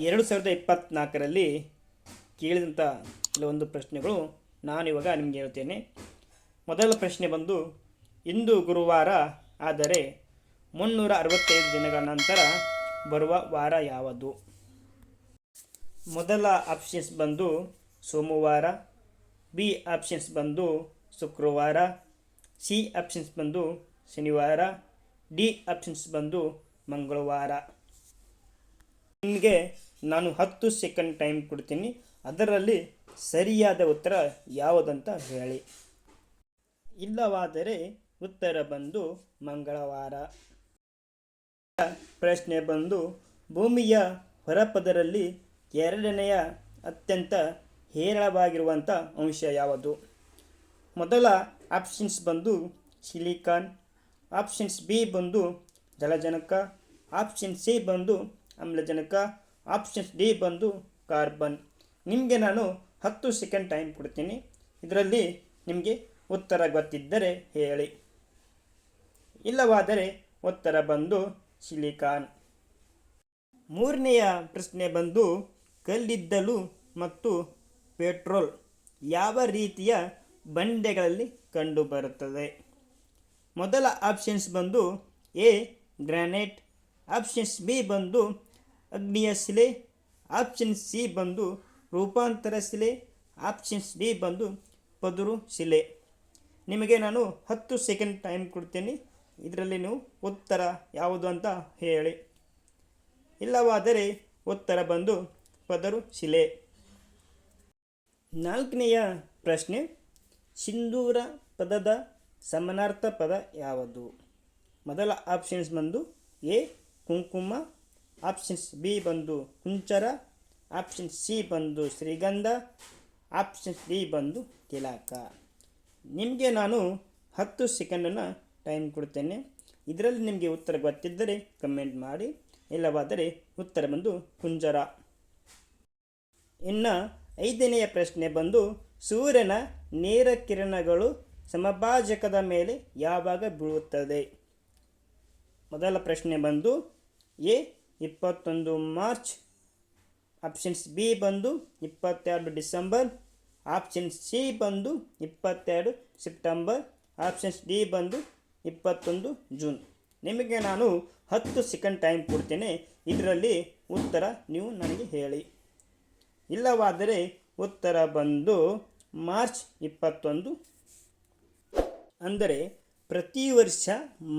ಎರಡು ಸಾವಿರದ ಇಪ್ಪತ್ತ್ನಾಲ್ಕರಲ್ಲಿ ಕೇಳಿದಂಥ ಕೆಲವೊಂದು ಪ್ರಶ್ನೆಗಳು ನಾನಿವಾಗ ನಿಮಗೆ ಹೇಳ್ತೇನೆ ಮೊದಲ ಪ್ರಶ್ನೆ ಬಂದು, ಇಂದು ಗುರುವಾರ, ಆದರೆ ಮುನ್ನೂರ ಅರವತ್ತೈದು ದಿನಗಳ ನಂತರ ಬರುವ ವಾರ ಯಾವುದು? ಮೊದಲ ಆಪ್ಷನ್ಸ್ ಬಂದು ಸೋಮವಾರ, ಬಿ ಆಪ್ಷನ್ಸ್ ಬಂದು ಶುಕ್ರವಾರ, ಸಿ ಆಪ್ಷನ್ಸ್ ಬಂದು ಶನಿವಾರ, ಡಿ ಆಪ್ಷನ್ಸ್ ಬಂದು ಮಂಗಳವಾರ. ನಿಮಗೆ ನಾನು ಹತ್ತು ಸೆಕೆಂಡ್ ಟೈಮ್ ಕೊಡ್ತೀನಿ. ಅದರಲ್ಲಿ ಸರಿಯಾದ ಉತ್ತರ ಯಾವುದಂತ ಹೇಳಿ. ಇಲ್ಲವಾದರೆ ಉತ್ತರ ಬಂದು ಮಂಗಳವಾರ. ಪ್ರಶ್ನೆ ಬಂದು, ಭೂಮಿಯ ಹೊರಪದರಲ್ಲಿ ಎರಡನೆಯ ಅತ್ಯಂತ ಹೇರಳವಾಗಿರುವಂಥ ಅಂಶ ಯಾವುದು? ಮೊದಲ ಆಪ್ಷನ್ಸ್ ಬಂದು ಸಿಲಿಕಾನ್ ಆಪ್ಷನ್ಸ್ ಬಿ ಬಂದು ಜಲಜನಕ ಆಪ್ಷನ್ ಸಿ ಬಂದು ಆಮ್ಲಜನಕ ಆಪ್ಷನ್ಸ್ ಡಿ ಬಂದು ಕಾರ್ಬನ್. ನಿಮಗೆ ನಾನು ಹತ್ತು ಸೆಕೆಂಡ್ ಟೈಮ್ ಕೊಡ್ತೀನಿ. ಇದರಲ್ಲಿ ನಿಮಗೆ ಉತ್ತರ ಗೊತ್ತಿದ್ದರೆ ಹೇಳಿ. ಇಲ್ಲವಾದರೆ ಉತ್ತರ ಬಂದು ಸಿಲಿಕಾನ್. ಮೂರನೆಯ ಪ್ರಶ್ನೆ ಬಂದು ಕಲ್ಲಿದ್ದಲು ಮತ್ತು ಪೆಟ್ರೋಲ್ ಯಾವ ರೀತಿಯ ಬಂಡೆಗಳಲ್ಲಿ ಕಂಡುಬರುತ್ತದೆ? ಮೊದಲ ಆಪ್ಷನ್ಸ್ ಬಂದು ಎ ಗ್ರಾನೈಟ್, ಆಪ್ಷನ್ಸ್ ಬಿ ಬಂದು ಅಗ್ನಿಯ ಶಿಲೆ, ಆಪ್ಷನ್ ಸಿ ಬಂದು ರೂಪಾಂತರ ಶಿಲೆ ಆಪ್ಷನ್ಸ್ ಡಿ ಬಂದು ಪದುರು ಶಿಲೆ. ನಿಮಗೆ ನಾನು ಹತ್ತು ಸೆಕೆಂಡ್ ಟೈಮ್ ಕೊಡ್ತೀನಿ. ಇದರಲ್ಲಿ ನೀವು ಉತ್ತರ ಯಾವುದು ಅಂತ ಹೇಳಿ. ಇಲ್ಲವಾದರೆ ಉತ್ತರ ಬಂದು ಪದರು ಶಿಲೆ. ನಾಲ್ಕನೆಯ ಪ್ರಶ್ನೆ, ಸಿಂಧೂರ ಪದದ ಸಮನಾರ್ಥ ಪದ ಯಾವುದು? ಮೊದಲ ಆಪ್ಷನ್ಸ್ ಬಂದು ಎ, ಕುಂಕುಮ ಆಪ್ಷನ್ಸ್ ಬಿ ಬಂದು ಕುಂಚರ ಆಪ್ಷನ್ ಸಿ ಬಂದು ಶ್ರೀಗಂಧ ಆಪ್ಷನ್ ಡಿ ಬಂದು ತಿಲಕ. ನಿಮಗೆ ನಾನು ಹತ್ತು ಸೆಕೆಂಡನ್ನು ಟೈಮ್ ಕೊಡ್ತೇನೆ. ಇದರಲ್ಲಿ ನಿಮಗೆ ಉತ್ತರ ಗೊತ್ತಿದ್ದರೆ ಕಮೆಂಟ್ ಮಾಡಿ, ಇಲ್ಲವಾದರೆ ಉತ್ತರ ಬಂದು ಕುಂಜರ. ಇನ್ನು ಐದನೆಯ ಪ್ರಶ್ನೆ ಬಂದು, ಸೂರ್ಯನ ನೇರ ಕಿರಣಗಳು ಸಮಭಾಜಕದ ಮೇಲೆ ಯಾವಾಗ ಬೀಳುತ್ತದೆ? ಮೊದಲ ಪ್ರಶ್ನೆ ಬಂದು, ಎ ಇಪ್ಪತ್ತೊಂದು ಮಾರ್ಚ್. ಆಪ್ಷನ್ಸ್ ಬಿ ಬಂದು ಇಪ್ಪತ್ತೆರಡು ಡಿಸೆಂಬರ್. ಆಪ್ಷನ್ ಸಿ ಬಂದು ಇಪ್ಪತ್ತೆರಡು ಸೆಪ್ಟೆಂಬರ್. ಆಪ್ಷನ್ಸ್ ಡಿ ಬಂದು ಇಪ್ಪತ್ತೊಂದು ಜೂನ್. ನಿಮಗೆ ನಾನು ಹತ್ತು ಸೆಕೆಂಡ್ ಟೈಮ್ ಕೊಡ್ತೇನೆ. ಇದರಲ್ಲಿ ಉತ್ತರ ನೀವು ನನಗೆ ಹೇಳಿ. ಇಲ್ಲವಾದರೆ ಉತ್ತರ ಬಂದು ಮಾರ್ಚ್ ಇಪ್ಪತ್ತೊಂದು. ಅಂದರೆ ಪ್ರತಿ ವರ್ಷ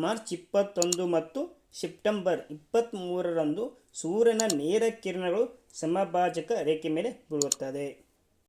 ಮಾರ್ಚ್ ಇಪ್ಪತ್ತೊಂದು ಮತ್ತು ಸೆಪ್ಟೆಂಬರ್ ಇಪ್ಪತ್ತ್ಮೂರರಂದು ಸೂರ್ಯನ ನೇರ ಕಿರಣಗಳು ಸಮಭಾಜಕ ರೇಖೆ ಮೇಲೆ ಬೀಳುತ್ತದೆ